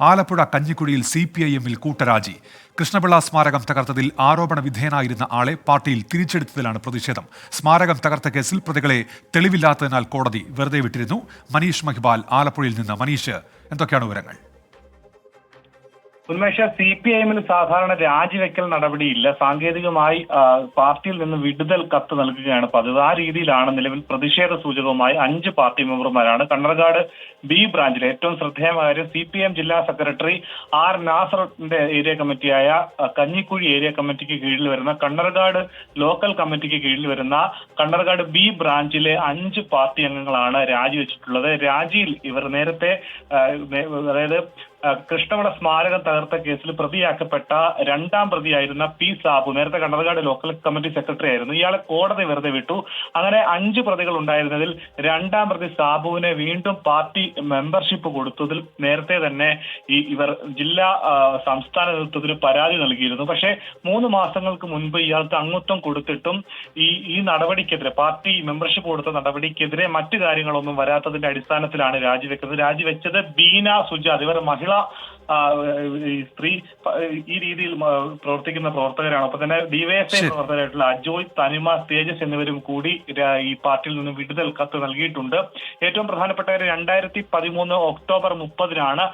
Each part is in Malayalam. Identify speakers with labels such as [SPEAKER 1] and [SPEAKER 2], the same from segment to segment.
[SPEAKER 1] ആലപ്പുഴ കഞ്ഞിക്കുഴിയിൽ സി പി ഐ എമ്മിൽ കൂട്ടരാജി. കൃഷ്ണപിള്ള സ്മാരകം തകർത്തതിൽ ആരോപണ വിധേയനായിരുന്ന ആളെ പാർട്ടിയിൽ തിരിച്ചെടുത്തതിലാണ് പ്രതിഷേധം. സ്മാരകം തകർത്ത കേസിൽ പ്രതികളെ തെളിവില്ലാത്തതിനാൽ കോടതി വെറുതെ വിട്ടിരുന്നു. മനീഷ് മഹിബാൽ ആലപ്പുഴയിൽ നിന്ന്. മനീഷ് എന്തൊക്കെയാണ് വിവരങ്ങൾ?
[SPEAKER 2] ഉന്മേഷ സി പി ഐ എമ്മിൽ സാധാരണ രാജിവെക്കൽ നടപടിയില്ല. സാങ്കേതികമായി പാർട്ടിയിൽ നിന്ന് വിടുതൽ കത്ത് നൽകുകയാണ് പതിവ്. ആ രീതിയിലാണ് നിലവിൽ പ്രതിഷേധ സൂചകവുമായി അഞ്ച് പാർട്ടി മെമ്പർമാരാണ്. കണ്ണർകാട് ബി ബ്രാഞ്ചിലെ ഏറ്റവും ശ്രദ്ധേയമായ കാര്യം സി പി എം ജില്ലാ സെക്രട്ടറി ആർ നാസറിന്റെ ഏരിയ കമ്മിറ്റിയായ കഞ്ഞിക്കുഴി ഏരിയ കമ്മിറ്റിക്ക് കീഴിൽ വരുന്ന കണ്ണർകാട് ലോക്കൽ കമ്മിറ്റിക്ക് കീഴിൽ വരുന്ന കണ്ണർകാട് ബി ബ്രാഞ്ചിലെ അഞ്ച് പാർട്ടി അംഗങ്ങളാണ് രാജിവെച്ചിട്ടുള്ളത്. രാജിയിൽ ഇവർ നേരത്തെ അതായത് ആ, സ്മാരക തകർത്ത കേസിൽ പ്രതിയാക്കപ്പെട്ട രണ്ടാം പ്രതിയായിരുന്ന പി സാബു. നേരത്തെ കണ്ണർകാട് ലോക്കൽ കമ്മിറ്റി സെക്രട്ടറി ആയിരുന്നു. ഇയാളെ കോടതി വെറുതെ വിട്ടു. അങ്ങനെ അഞ്ച് പ്രതികൾ ഉണ്ടായിരുന്നതിൽ രണ്ടാം പ്രതി സാബുവിനെ വീണ്ടും പാർട്ടി മെമ്പർഷിപ്പ് കൊടുത്തതിൽ നേരത്തെ തന്നെ ഈ ഇവർ ജില്ലാ സംസ്ഥാന നേതൃത്വത്തിന് പരാതി നൽകിയിരുന്നു. പക്ഷേ മൂന്ന് മാസങ്ങൾക്ക് മുൻപ് ഇയാൾക്ക് അംഗത്വം കൊടുത്തിട്ടും ഈ ഈ നടപടിക്കെതിരെ പാർട്ടി മെമ്പർഷിപ്പ് കൊടുത്ത നടപടിക്കെതിരെ മറ്റു കാര്യങ്ങളൊന്നും വരാത്തതിന്റെ അടിസ്ഥാനത്തിലാണ് രാജിവെക്കുന്നത്. രാജിവെച്ചത് ബീന സുജാത്. ഇവർ മഹിള ആ, ഈ സ്ത്രീ ഈ രീതിയിൽ പ്രവർത്തിക്കുന്ന പ്രവർത്തകരാണ്. അപ്പൊ തന്നെ ഡിവൈഎഫ്ഐ. പ്രവർത്തകരായിട്ടുള്ള അജോയ് തനിമ തേജസ് എന്നിവരും കൂടി ഈ പാർട്ടിയിൽ നിന്ന് വിടുതൽ കത്ത് നൽകിയിട്ടുണ്ട്. ഏറ്റവും പ്രധാനപ്പെട്ട കാര്യം രണ്ടായിരത്തി പതിമൂന്ന് ഒക്ടോബർ മുപ്പതിനാണ്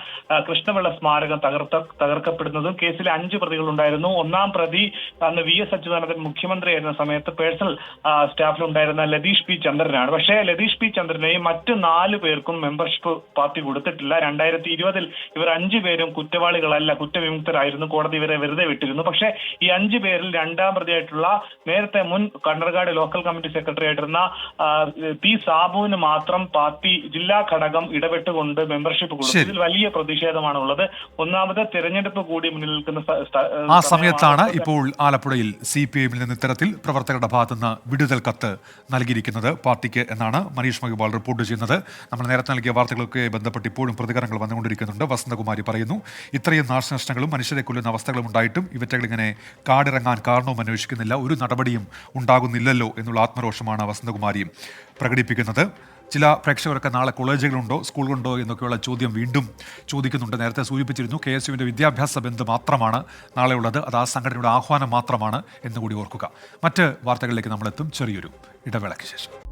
[SPEAKER 2] കൃഷ്ണപിള്ള സ്മാരകം തകർത്ത തകർക്കപ്പെടുന്നതും കേസിൽ അഞ്ച് പ്രതികളുണ്ടായിരുന്നു. ഒന്നാം പ്രതി അന്ന് വി എസ് അച്യുതാനന്ദൻ മുഖ്യമന്ത്രിയായിരുന്ന സമയത്ത് പേഴ്സണൽ സ്റ്റാഫിലുണ്ടായിരുന്ന ലതീഷ് പി ചന്ദ്രനാണ്. പക്ഷേ ലതീഷ് പി ചന്ദ്രനെയും മറ്റ് നാല് പേർക്കും മെമ്പർഷിപ്പ് പാർട്ടി കൊടുത്തിട്ടില്ല. രണ്ടായിരത്തി ഇരുപതിൽ ഇവർ അഞ്ചു പേരും കുറ്റവാളികളല്ല കുറ്റവിമുക്തരായിരുന്നു കോടതി ഇവരെ വെറുതെ വിട്ടിരുന്നു. പക്ഷേ ഈ അഞ്ചു പേരിൽ രണ്ടാം പ്രതിയായിട്ടുള്ള നേരത്തെ മുൻ കണ്ണർകാട് ലോക്കൽ കമ്മിറ്റി സെക്രട്ടറി ആയിരുന്ന പി സാബുവിന് മാത്രം പാർട്ടി ജില്ലാ ഘടകം ഇടപെട്ടുകൊണ്ട് മെമ്പർഷിപ്പ് കൊടുത്തു. ഇതിൽ വലിയ പ്രതിഷേധമാണ് ഉള്ളത് ഒന്നാമത് തെരഞ്ഞെടുപ്പ് കൂടി മുന്നിൽ നിൽക്കുന്ന
[SPEAKER 1] ആ സമയത്താണ് ഇപ്പോൾ ആലപ്പുഴയിൽ സി പി എമ്മിൽ നിന്ന് ഇത്തരത്തിൽ പ്രവർത്തകരുടെ ഭാഗത്തുനിന്ന് വിടുതൽ കത്ത് നൽകിയിരിക്കുന്നത് പാർട്ടിക്ക് എന്നാണ് മനീഷ് മഹിബാൽ റിപ്പോർട്ട് ചെയ്യുന്നത്. നമ്മൾ നേരത്തെ നൽകിയ വാർത്തകളൊക്കെ ബന്ധപ്പെട്ട് ഇപ്പോഴും പ്രതികരണങ്ങൾ വന്നുകൊണ്ടിരിക്കുന്നുണ്ട്. വസന്തകുമാരി പറയുന്നു. ഇത്രയും നാശനഷ്ടങ്ങളും മനുഷ്യരെ കൊല്ലുന്ന അവസ്ഥകളും ഉണ്ടായിട്ടും ഇവറ്റകൾ ഇങ്ങനെ കാടിറങ്ങാൻ കാരണവും അന്വേഷിക്കുന്നില്ല. ഒരു നടപടിയും ഉണ്ടാകുന്നില്ലല്ലോ എന്നുള്ള ആത്മരോഷമാണ് വസന്തകുമാരിയും പ്രകടിപ്പിക്കുന്നത്. ചില പ്രേക്ഷകരൊക്കെ നാളെ കോളേജുകളുണ്ടോ സ്കൂളുകളുണ്ടോ എന്നൊക്കെയുള്ള ചോദ്യം വീണ്ടും ചോദിക്കുന്നുണ്ട്. നേരത്തെ സൂചിപ്പിച്ചിരുന്നു കെ എസ് യുവിന്റെ വിദ്യാഭ്യാസ ബന്ധ് മാത്രമാണ് നാളെയുള്ളത്. അത് ആ സംഘടനയുടെ ആഹ്വാനം മാത്രമാണ് എന്നുകൂടി ഓർക്കുക. മറ്റ് വാർത്തകളിലേക്ക് നമ്മളെത്തും. ചെറിയൊരു ഇടവേളയ്ക്ക് ശേഷം.